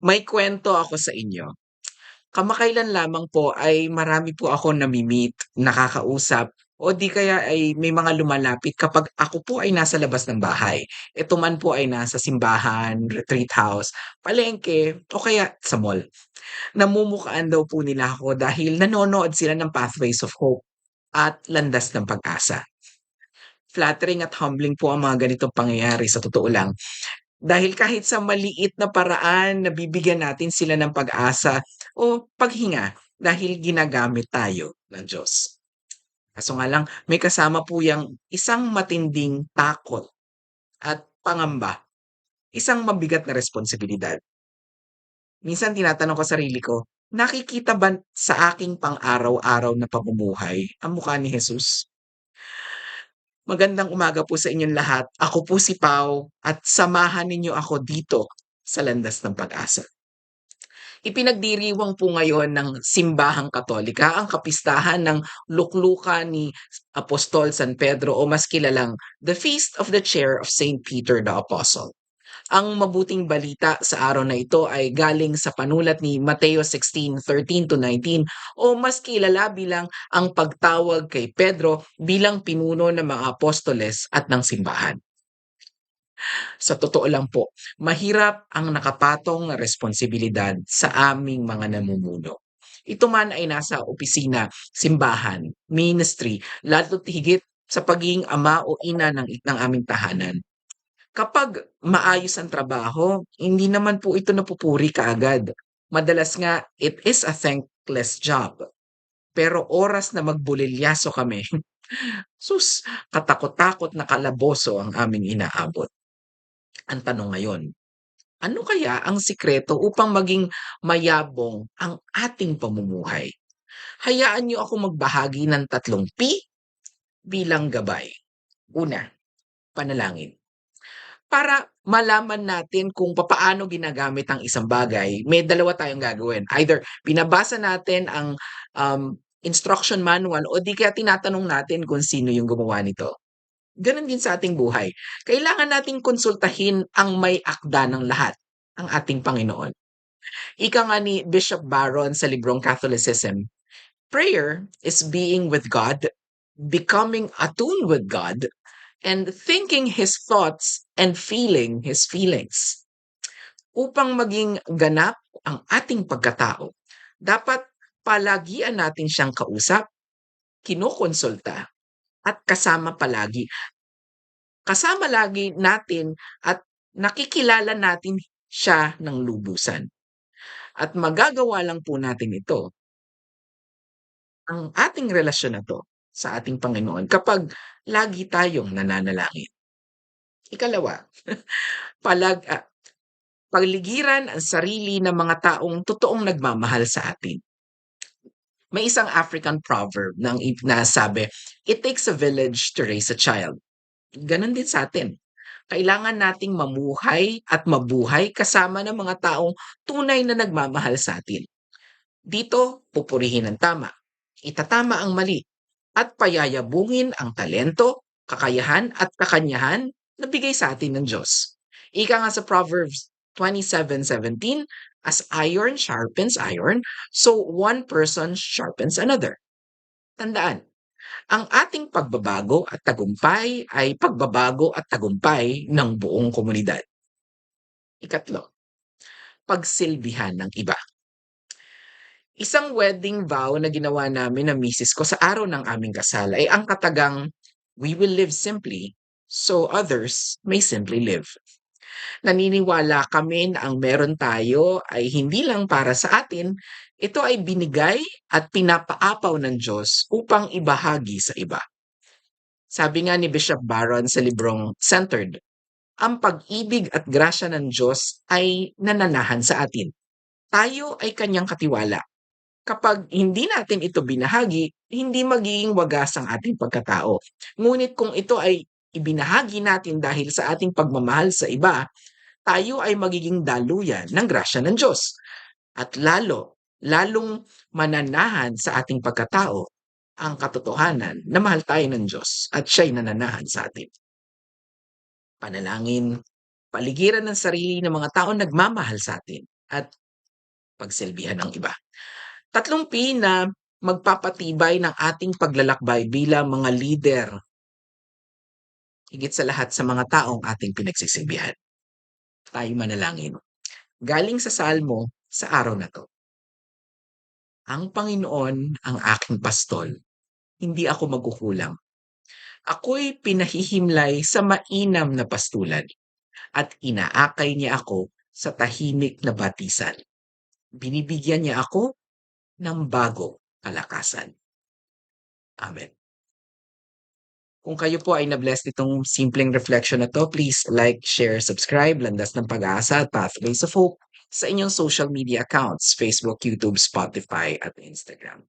May kwento ako sa inyo. Kamakailan lamang po ay marami po akong nami-meet, nakakausap o di kaya ay may mga lumalapit kapag ako po ay nasa labas ng bahay. Ito man po ay nasa simbahan, retreat house, palengke o kaya sa mall. Namumukhaan daw po nila ako dahil nanonood sila ng Pathways of Hope at Landas ng Pag-asa. Flattering at humbling po ang mga ganitong pangyayari sa totoo lang. Dahil kahit sa maliit na paraan nabibigyan natin sila ng pag-asa o paghinga dahil ginagamit tayo ng Diyos. Kaso nga lang, may kasama po yang isang matinding takot at pangamba, isang mabigat na responsibilidad. Minsan tinatanong ko sarili ko, nakikita ba sa aking pang-araw-araw na pamumuhay ang mukha ni Jesus? Magandang umaga po sa inyong lahat. Ako po si Pau at samahan ninyo ako dito sa Landas ng Pag-asa. Ipinagdiriwang po ngayon ng Simbahang Katolika ang kapistahan ng luklukan ni Apostol San Pedro o mas kilalang the Feast of the Chair of St. Peter the Apostle. Ang mabuting balita sa araw na ito ay galing sa panulat ni Mateo 16:13 to 19 o mas kilala bilang ang pagtawag kay Pedro bilang pinuno ng mga apostoles at ng simbahan. Sa totoo lang po, mahirap ang nakapatong na responsibilidad sa aming mga namumuno. Ito man ay nasa opisina, simbahan, ministry, lalo't higit sa pagiging ama o ina ng, ng aming tahanan. Kapag maayos ang trabaho, hindi naman po ito napupuri kaagad. Madalas nga, it is a thankless job. Pero oras na magbulilyaso kami, sus, katakot-takot na kalaboso ang aming inaabot. Ang tanong ngayon, ano kaya ang sikreto upang maging mayabong ang ating pamumuhay? Hayaan niyo ako magbahagi ng tatlong P bilang gabay. Una, panalangin. Para malaman natin kung papaano ginagamit ang isang bagay, may dalawa tayong gagawin. Either binabasa natin ang um, instruction manual o di kaya tinatanong natin kung sino yung gumawa nito. Ganon din sa ating buhay. Kailangan nating konsultahin ang may akda ng lahat, ang ating Panginoon. Ika nga ni Bishop Barron sa librong Catholicism, prayer is being with God, becoming attuned with God, and thinking His thoughts and feeling His feelings. Upang maging ganap ang ating pagkatao, dapat palagian natin siyang kausap, kinukonsulta, at kasama palagi. Kasama lagi natin at nakikilala natin siya ng lubusan. At magagawa lang po natin ito, ang ating relasyon na to sa ating Panginoon kapag lagi tayong nananalangin. Ikalawa, palag, ah, pagligiran ang sarili ng mga taong totoong nagmamahal sa atin. May isang African proverb nang nasabi, it takes a village to raise a child. Ganon din sa atin. Kailangan nating mamuhay at mabuhay kasama ng mga taong tunay na nagmamahal sa atin. Dito, pupurihin ang tama, itatama ang mali, at payayabungin ang talento, kakayahan at kakanyahan na bigay sa atin ng Diyos. Ika nga sa Proverbs 27:17, as iron sharpens iron, so one person sharpens another. Tandaan, ang ating pagbabago at tagumpay ay pagbabago at tagumpay ng buong komunidad. Ikatlo, pagsilbihan ng iba. Isang wedding vow na ginawa namin ng misis ko sa araw ng aming kasal ay ang katagang, We will live simply, so others may simply live. Naniniwala kami na ang meron tayo ay hindi lang para sa atin, ito ay binigay at pinapaapaw ng Diyos upang ibahagi sa iba. Sabi nga ni Bishop Barron sa librong Centered, ang pag-ibig at grasya ng Diyos ay nananahan sa atin. Tayo ay kanyang katiwala kapag hindi natin ito binahagi, hindi magiging wagas ang ating pagkatao. Ngunit kung ito ay ibinahagi natin dahil sa ating pagmamahal sa iba, tayo ay magiging daluyan ng grasya ng Diyos. At lalo, lalong mananahan sa ating pagkatao ang katotohanan na mahal tayo ng Diyos at siya'y nananahan sa atin. Panalangin, paligiran ng sarili ng mga taong nagmamahal sa atin at pagsilbihan ng iba. Tatlong P na magpapatibay ng ating paglalakbay bilang mga lider. Higit sa lahat sa mga taong ating pinagsisilbihan. Tayo manalangin. Galing sa Salmo sa araw na to. Ang Panginoon ang aking pastol. Hindi ako magkukulang. Ako'y pinahihimlay sa mainam na pastulan at inaakay niya ako sa tahimik na batisan. Binibigyan niya ako ng bagong kalakasan. Amen. Kung kayo po ay na-bless nitong simpleng reflection na to, please like, share, subscribe, Landas ng Pag-asa at Pathways of Hope sa inyong social media accounts, Facebook, YouTube, Spotify at Instagram.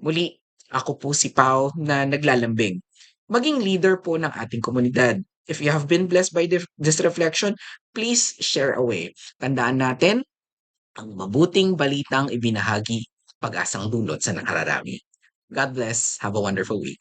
Muli, ako po si Pau na naglalambing. Maging leader po ng ating komunidad. If you have been blessed by this reflection, please share away. Tandaan natin, ang mabuting balitang ibinahagi, pag-asang dulot sa nakararami. God bless. Have a wonderful week.